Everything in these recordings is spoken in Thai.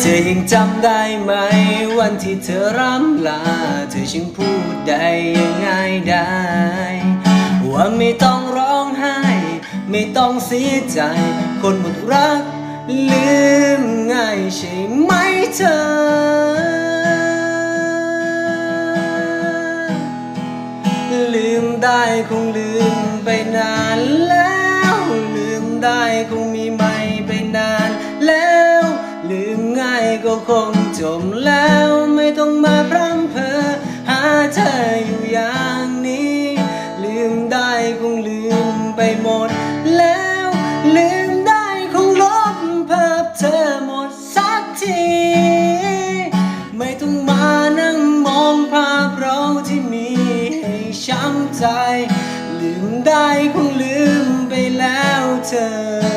เธอยังจำได้ไหม วันที่เธอร่ำลา เธอช่างพูดได้ยังไงได้ ว่าไม่ต้องร้องไห้ ไม่ต้องเสียใจ คนหมดรัก ลืมง่ายใช่ไหมเธอ ลืมได้คงลืมไปนานแล้ว คงจมแล้วไม่ต้องมาพร่ำเพอหาเธออยู่อย่างนี้ ลืมได้คงลืมไปหมดแล้ว ลืมได้คงลบภาพเธอหมดสักที ไม่ต้องมานั่งมองภาพเราที่มีให้ช้ำใจ ลืมได้คงลืมไปแล้วเธอ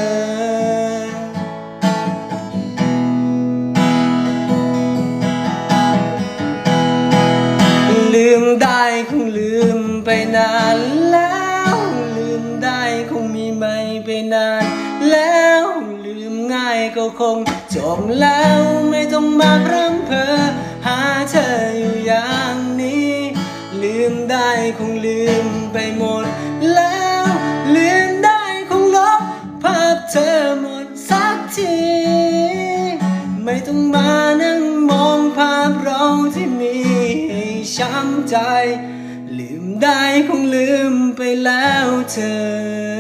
ลืมได้คงลืมไปนานแล้ว ลืมได้คงมีไม่ไปนานแล้วลืมง่ายก็คงจบแล้วไม่ต้องมาพร่ำเพอหาเธออยู่อย่างนี้ ลืมได้คงลืมไปหมดแล้ว ลืมได้คงลบภาพเธอหมดสักที ไม่ต้องมานั่งมองภาพเราที่มี ช้ำใจ ลืมได้คงลืมไปแล้วเธอ